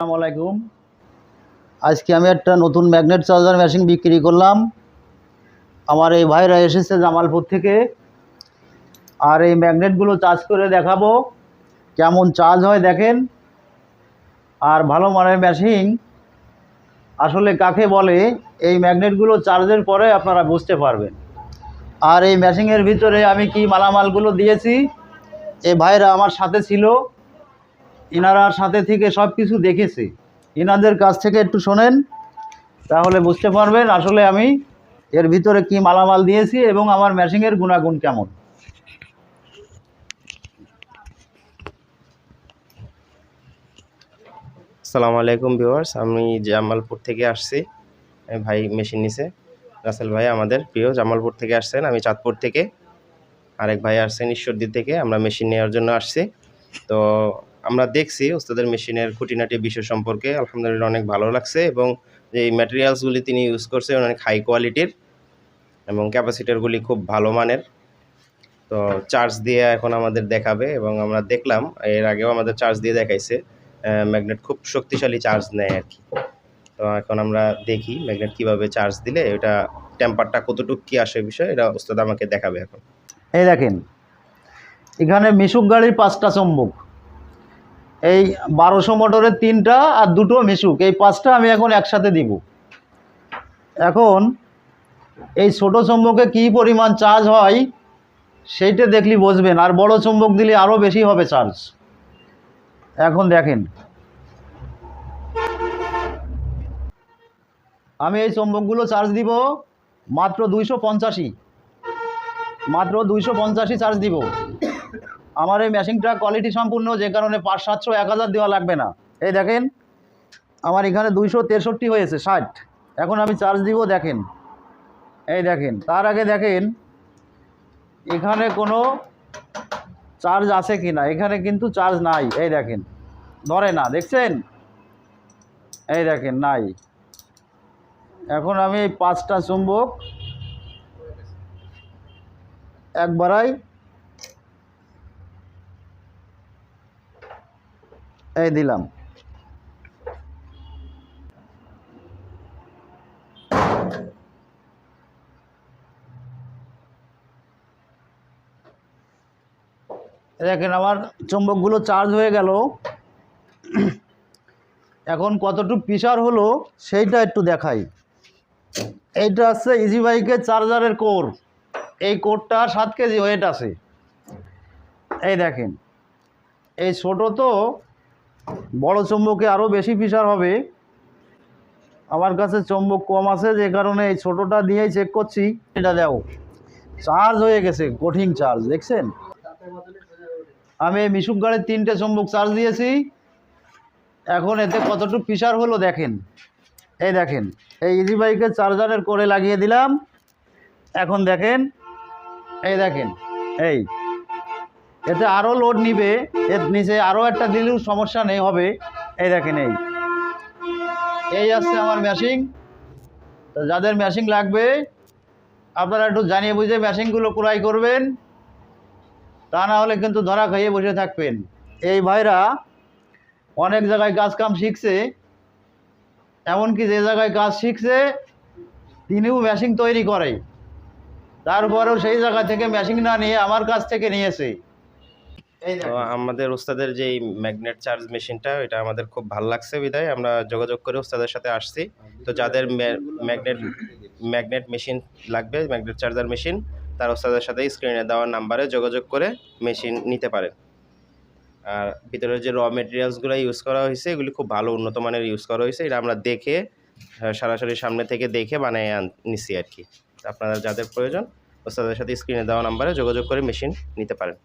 আসসালামু আলাইকুম। আজকে আমি একটা নতুন ম্যাগনেট চার্জার মেশিন বিক্রি করলাম। আমার এই ভাইরা এসেছে জামালপুর থেকে। আর এই ম্যাগনেটগুলো চার্জ করে দেখাবো, কেমন চার্জ হয় দেখেন। আর ভালো মানের মেশিন। আসলে কাকে বলে, এই ম্যাগনেটগুলো চার্জের পরে আপনারা বুঝতে পারবেন। আর এই মেশিনের ভিতরে আমি কি মালামালগুলো দিয়েছি এই ভাইরা আমার সাথে ছিল। ইনারা সাথে থেকে সব কিছু দেখেছে। ইনাদের কাছ থেকে একটু শোনেন, তাহলে বুঝতে পারবেন আসলে আমি এর ভিতরে কি মালামাল দিয়েছি এবং আমার মেশিনের গুণাগুণ কেমন। আসসালামু আলাইকুম ভিউয়ার্স, আমি জামালপুর থেকে আসছি। ভাই মেশিন নিছে, রাসেল ভাই আমাদের প্রিয়, জামালপুর থেকে আসছেন, আমি চাঁদপুর থেকে। আরেক ভাই আসছেন ঈশ্বরদী থেকে, আমরা মেশিন নেওয়ার জন্য আসছি। তো আমরা দেখছি ওস্তাদের মেশিনের খুঁটিনাটি বিষয় সম্পর্কে। আলহামদুলিল্লাহ অনেক ভালো লাগছে এবং যে ম্যাটেরিয়ালসগুলি তিনি ইউজ করছে অনেক হাই কোয়ালিটির এবং ক্যাপাসিটারগুলি খুব ভালো মানের। তো চার্জ দিয়ে এখন আমাদের দেখাবে এবং আমরা দেখলাম, এর আগেও আমাদের চার্জ দিয়ে দেখাইছে। ম্যাগনেট খুব শক্তিশালী চার্জ নেয় আর কি। তো এখন আমরা দেখি ম্যাগনেট কীভাবে চার্জ দিলে এটা টেম্পারটা কতটুকু কি আসে বিষয়, এটা ওস্তাদ আমাকে দেখাবে এখন। এই দেখেন, এখানে মিশুক গাড়ির পাঁচটা চম্বুক। এই বারোশো মোটরের তিনটা আর দুটো মিশুক। এই পাঁচটা আমি এখন একসাথে দিব। এখন এই ছোট চম্বকে কী পরিমাণ চার্জ হয়, সেইটা দেখলি বুঝবেন আর বড় চম্বক দিলে আরও বেশি হবে চার্জ এখন দেখেন। আমি এই চম্বকগুলো চার্জ দিব মাত্র দুইশো পঞ্চাশি মাত্র দুইশো পঞ্চাশি চার্জ দিব। আমার এই মেশিনটা কোয়ালিটি সম্পূর্ণ যে কারণে পাঁচ সাতশো এক হাজার দেওয়া লাগবে না। এই দেখেন, আমার এখানে দুইশো তেষট্টি হয়েছে, ষাট। এখন আমি চার্জ দিব, দেখেন। এই দেখেন, তার আগে দেখেন, এখানে কোনো চার্জ আছে কি না এখানে কিন্তু চার্জ নাই, এই দেখেন। ধরে না, দেখছেন? এই দেখেন, নাই। এখন আমি পাঁচটা চুম্বক একবারাই এই দিলাম। দেখেন আমার চুম্বকগুলো চার্জ হয়ে গেল। এখন কতটুকু প্রেশার হলো সেইটা একটু দেখাই। এইটা হচ্ছে ইজি বাইকের চার্জারের কোর এই কোরটা সাত কেজি ওয়েট আছে। এই দেখেন। এই ছোটো তো বড় চম্বকে আরও বেশি প্রেশার হবে। আমার কাছে চম্বক কম আছে, যে কারণে এই ছোটোটা দিয়েই চেক করছি। এটা দাও চার্জ হয়ে গেছে, কঠিন চার্জ দেখছেন? আমি এই মিশুক গাড়ির তিনটে চম্বক চার্জ দিয়েছি। এখন এতে কতটুকু প্রেশার হলো দেখেন। এই দেখেন, এই ইজি বাইকের চার্জারের করে লাগিয়ে দিলাম। এখন দেখেন, এই দেখেন, এই। এতে আরও লোড নিবে এর নিচে আরও একটা দিলেও সমস্যা নেই, হবে। এই দেখেন এই। এই আসছে আমার মেশিন তো যাদের মেশিন লাগবে, আপনারা একটু জানিয়ে বুঝে মেশিনগুলো ক্রয় করবেন। তা না হলে কিন্তু ধরা খাইয়ে বসে থাকবেন। এই ভাইরা অনেক জায়গায় কাজ কাম শিখছে, এমনকি যে জায়গায় কাজ শিখছে, তিনিও মেশিন তৈরি করে। তারপরেও সেই জায়গা থেকে মেশিন না নিয়ে আমার কাছ থেকে নিয়েছে। তো আমাদের ওস্তাদের যে ম্যাগনেট চার্জ মেশিনটা এটা আমাদের খুব ভালো লাগছে বিদায়। আমরা যোগাযোগ করে ওস্তাদের সাথে আসছি। তো যাদের ম্যাগনেট ম্যাগনেট মেশিন লাগবে ম্যাগনেট চার্জার মেশিন তার ওস্তাদের সাথে স্ক্রিনে দেওয়া নাম্বারে যোগাযোগ করে মেশিন নিতে পারেন। আর ভিতরে যে র মেটেরিয়ালসগুলো ইউজ করা হয়েছে এগুলি খুব ভালো উন্নত মানের ইউজ করা হয়েছে। এটা আমরা দেখে সরাসরি সামনে থেকে দেখে বানিয়ে নিছি আর কি। আপনারা যাদের প্রয়োজন ওস্তাদের সাথে স্ক্রিনে দেওয়া নাম্বারে যোগাযোগ করে মেশিন নিতে পারেন।